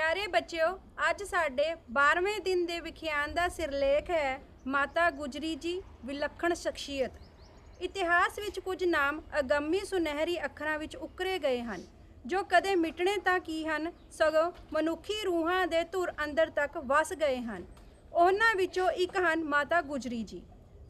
ਪਿਆਰੇ ਬੱਚਿਓ, ਅੱਜ ਸਾਡੇ 12ਵੇਂ ਦਿਨ ਦੇ ਵਿਖਿਆਨ ਦਾ ਸਿਰਲੇਖ ਹੈ ਮਾਤਾ ਗੁਜਰੀ ਜੀ ਵਿਲੱਖਣ ਸ਼ਖਸੀਅਤ। ਇਤਿਹਾਸ ਵਿੱਚ ਕੁਝ ਨਾਮ ਅਗੰਮੀ ਸੁਨਹਿਰੀ ਅੱਖਰਾਂ ਵਿੱਚ ਉਕਰੇ ਗਏ ਹਨ, ਜੋ ਕਦੇ ਮਿਟਣੇ ਤਾਂ ਕੀ ਹਨ, ਸਗੋਂ ਮਨੁੱਖੀ ਰੂਹਾਂ ਦੇ ਧੁਰ ਅੰਦਰ ਤੱਕ ਵਸ ਗਏ ਹਨ। ਉਹਨਾਂ ਵਿੱਚੋਂ ਇੱਕ ਹਨ ਮਾਤਾ ਗੁਜਰੀ ਜੀ।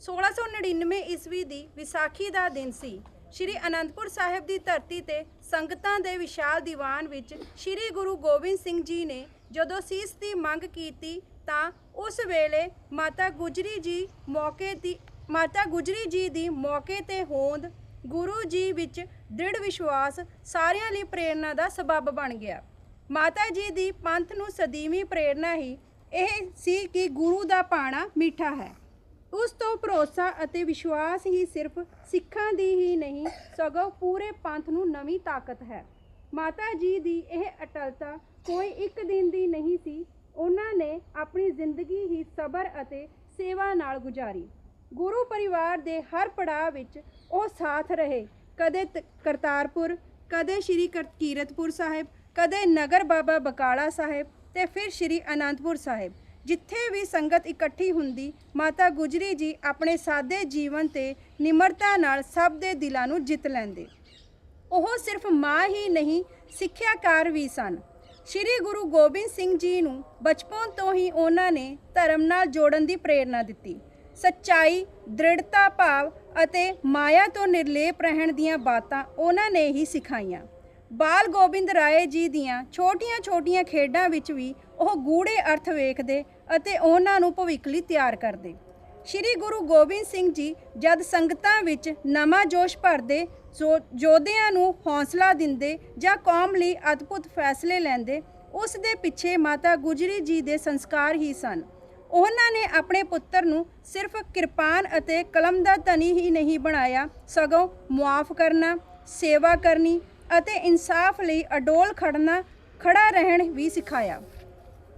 1699 ਈਸਵੀ ਦੀ ਵਿਸਾਖੀ ਦਾ ਦਿਨ ਸੀ ਸ਼੍ਰੀ ਅਨੰਦਪੁਰ ਸਾਹਿਬ ਦੀ ਧਰਤੀ ਤੇ ਸੰਗਤਾਂ ਦੇ ਵਿਸ਼ਾਲ ਦੀਵਾਨ ਵਿੱਚ ਸ਼੍ਰੀ ਗੁਰੂ ਗੋਬਿੰਦ ਸਿੰਘ ਜੀ ਨੇ ਜਦੋਂ ਸੀਸ ਦੀ ਮੰਗ ਕੀਤੀ ਤਾਂ ਉਸ ਵੇਲੇ ਮਾਤਾ ਗੁਜਰੀ ਜੀ ਮੌਕੇ ਦੀ, ਮਾਤਾ ਗੁਜਰੀ ਜੀ ਦੀ ਮੌਕੇ ਤੇ ਹੋਂਦ ਗੁਰੂ ਜੀ ਵਿੱਚ ਦ੍ਰਿੜ ਵਿਸ਼ਵਾਸ ਸਾਰਿਆਂ ਲਈ ਪ੍ਰੇਰਣਾ ਦਾ ਸਬਬ ਬਣ ਗਿਆ। ਮਾਤਾ ਜੀ ਦੀ ਪੰਥ ਨੂੰ ਸਦੀਵੀ ਪ੍ਰੇਰਣਾ ਹੀ ਇਹ ਸੀ ਕਿ ਗੁਰੂ ਦਾ ਪਾਣਾ ਮਿੱਠਾ ਹੈ। ਉਸ ਤੋਂ ਭਰੋਸਾ ਅਤੇ ਵਿਸ਼ਵਾਸ ਹੀ ਸਿਰਫ ਸਿੱਖਾਂ ਦੀ ਹੀ ਨਹੀਂ, ਸਗੋਂ ਪੂਰੇ ਪੰਥ ਨੂੰ ਨਵੀਂ ਤਾਕਤ ਹੈ। ਮਾਤਾ ਜੀ ਦੀ ਇਹ ਅਟਲਤਾ ਕੋਈ ਇੱਕ ਦਿਨ ਦੀ ਨਹੀਂ ਸੀ, ਉਹਨਾਂ ਨੇ ਆਪਣੀ ਜ਼ਿੰਦਗੀ ਹੀ ਸਬਰ ਅਤੇ ਸੇਵਾ ਨਾਲ ਗੁਜ਼ਾਰੀ। ਗੁਰੂ ਪਰਿਵਾਰ ਦੇ ਹਰ ਪੜਾਅ ਵਿੱਚ ਉਹ ਸਾਥ ਰਹੇ। ਕਦੇ ਤ- ਕਰਤਾਰਪੁਰ, ਕਦੇ ਸ਼੍ਰੀ ਕਰ- ਕੀਰਤਪੁਰ ਸਾਹਿਬ, ਕਦੇ ਨਗਰ ਬਾਬਾ ਬਕਾਲਾ ਸਾਹਿਬ ਤੇ ਫਿਰ ਸ਼੍ਰੀ ਅਨੰਦਪੁਰ ਸਾਹਿਬ। ਜਿੱਥੇ ਵੀ ਸੰਗਤ ਇਕੱਠੀ ਹੁੰਦੀ, ਮਾਤਾ ਗੁਜਰੀ ਜੀ ਆਪਣੇ ਸਾਦੇ ਜੀਵਨ ਤੇ ਨਿਮਰਤਾ ਨਾਲ ਸਭ ਦੇ ਦਿਲਾਂ ਨੂੰ ਜਿੱਤ ਲੈਂਦੇ। ਉਹ ਸਿਰਫ ਮਾਂ ਹੀ ਨਹੀਂ, ਸਿੱਖਿਆਕਾਰ ਵੀ ਸਨ। ਸ਼੍ਰੀ ਗੁਰੂ ਗੋਬਿੰਦ ਸਿੰਘ ਜੀ ਨੂੰ ਬਚਪਨ ਤੋਂ ਹੀ ਉਹਨਾਂ ਨੇ ਧਰਮ ਨਾਲ ਜੋੜਨ ਦੀ ਪ੍ਰੇਰਣਾ ਦਿੱਤੀ। ਸੱਚਾਈ, ਦ੍ਰਿੜਤਾ ਭਾਵ ਅਤੇ ਮਾਇਆ ਤੋਂ ਨਿਰਲੇਪ ਰਹਿਣ ਦੀਆਂ ਬਾਤਾਂ ਉਹਨਾਂ ਨੇ ਹੀ ਸਿਖਾਈਆਂ। ਬਾਲ ਗੋਬਿੰਦ ਰਾਏ ਜੀ ਦੀਆਂ ਛੋਟੀਆਂ-ਛੋਟੀਆਂ ਖੇਡਾਂ ਵਿੱਚ ਵੀ ਉਹ ਗੂੜੇ ਅਰਥ ਵੇਖਦੇ ਅਤੇ ਉਹਨਾਂ ਨੂੰ ਭਵਿੱਖ ਲਈ ਤਿਆਰ ਕਰਦੇ। ਸ਼੍ਰੀ ਗੁਰੂ ਗੋਬਿੰਦ ਸਿੰਘ ਜੀ ਜਦ ਸੰਗਤਾਂ ਵਿੱਚ ਨਵਾਂ ਜੋਸ਼ ਭਰਦੇ, ਜੋ- ਯੋਧਿਆਂ ਨੂੰ ਹੌਸਲਾ ਦਿੰਦੇ ਜਾਂ ਕੌਮ ਲਈ ਅਦਭੁਤ ਫੈਸਲੇ ਲੈਂਦੇ, ਉਸ ਦੇ ਪਿੱਛੇ ਮਾਤਾ ਗੁਜਰੀ ਜੀ ਦੇ ਸੰਸਕਾਰ ਹੀ ਸਨ। ਉਹਨਾਂ ਨੇ ਆਪਣੇ ਪੁੱਤਰ ਨੂੰ ਸਿਰਫ ਕਿਰਪਾਨ ਅਤੇ ਕਲਮ ਦਾ ਧਨੀ ਹੀ ਨਹੀਂ ਬਣਾਇਆ, ਸਗੋਂ ਮੁਆਫ ਕਰਨਾ, ਸੇਵਾ ਕਰਨੀ ਅਤੇ ਇਨਸਾਫ ਲਈ ਅਡੋਲ ਖੜਨਾ ਖੜਾ ਰਹਿਣ ਵੀ ਸਿਖਾਇਆ।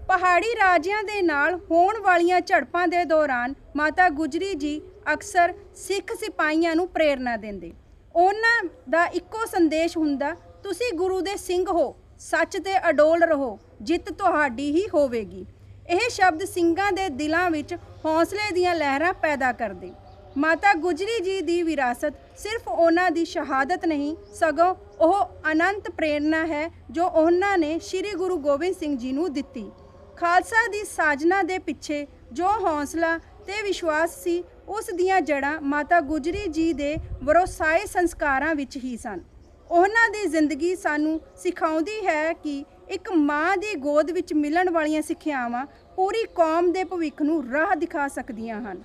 ਪਹਾੜੀ ਰਾਜਿਆਂ ਦੇ ਨਾਲ ਹੋਣ ਵਾਲੀਆਂ ਝੜਪਾਂ ਦੇ ਦੌਰਾਨ ਮਾਤਾ ਗੁਜਰੀ ਜੀ ਅਕਸਰ ਸਿੱਖ ਸਿਪਾਹੀਆਂ ਨੂੰ ਪ੍ਰੇਰਣਾ ਦਿੰਦੇ। ਉਹਨਾਂ ਦਾ ਇੱਕੋ ਸੰਦੇਸ਼ ਹੁੰਦਾ, ਤੁਸੀਂ ਗੁਰੂ ਦੇ ਸਿੰਘ ਹੋ, ਸੱਚ ਤੇ ਅਡੋਲ ਰਹੋ, ਜਿੱਤ ਤੁਹਾਡੀ ਹੀ ਹੋਵੇਗੀ। ਇਹ ਸ਼ਬਦ ਸਿੰਘਾਂ ਦੇ ਦਿਲਾਂ ਵਿੱਚ ਹੌਸਲੇ ਦੀਆਂ ਲਹਿਰਾਂ ਪੈਦਾ ਕਰਦੇ। ਮਾਤਾ ਗੁਜਰੀ ਜੀ ਦੀ ਵਿਰਾਸਤ ਸਿਰਫ ਉਹਨਾਂ ਦੀ ਸ਼ਹਾਦਤ ਨਹੀਂ, ਸਗੋਂ ਉਹ ਅਨੰਤ ਪ੍ਰੇਰਣਾ ਹੈ ਜੋ ਉਹਨਾਂ ਨੇ ਸ੍ਰੀ ਗੁਰੂ ਗੋਬਿੰਦ ਸਿੰਘ ਜੀ ਨੂੰ ਦਿੱਤੀ। ਖਾਲਸਾ ਦੀ ਸਾਜਨਾ ਦੇ ਪਿੱਛੇ ਜੋ ਹੌਸਲਾ ਤੇ ਵਿਸ਼ਵਾਸ ਸੀ, ਉਸ ਦੀਆਂ ਜੜ੍ਹਾਂ ਮਾਤਾ ਗੁਜਰੀ ਜੀ ਦੇ ਵਰੋਸਾਏ ਸੰਸਕਾਰਾਂ ਵਿੱਚ ਹੀ ਸਨ। ਉਹਨਾਂ ਦੀ ਜ਼ਿੰਦਗੀ ਸਾਨੂੰ ਸਿਖਾਉਂਦੀ ਹੈ ਕਿ ਇੱਕ ਮਾਂ ਦੀ ਗੋਦ ਵਿੱਚ ਮਿਲਣ ਵਾਲੀਆਂ ਸਿੱਖਿਆਵਾਂ ਪੂਰੀ ਕੌਮ ਦੇ ਭਵਿੱਖ ਨੂੰ ਰਾਹ ਦਿਖਾ ਸਕਦੀਆਂ ਹਨ।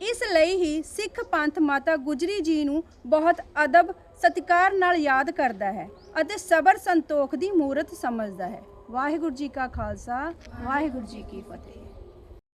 ਇਸ ਲਈ ਹੀ ਸਿੱਖ ਪੰਥ ਮਾਤਾ ਗੁਜਰੀ ਜੀ ਨੂੰ ਬਹੁਤ ਅਦਬ ਸਤਿਕਾਰ ਨਾਲ ਯਾਦ ਕਰਦਾ ਹੈ ਅਤੇ ਸਬਰ ਸੰਤੋਖ ਦੀ ਮੂਰਤ ਸਮਝਦਾ ਹੈ। ਵਾਹਿਗੁਰੂ ਜੀ ਕਾ ਖਾਲਸਾ, ਵਾਹਿਗੁਰੂ ਜੀ ਕੀ ਫਤਿਹ।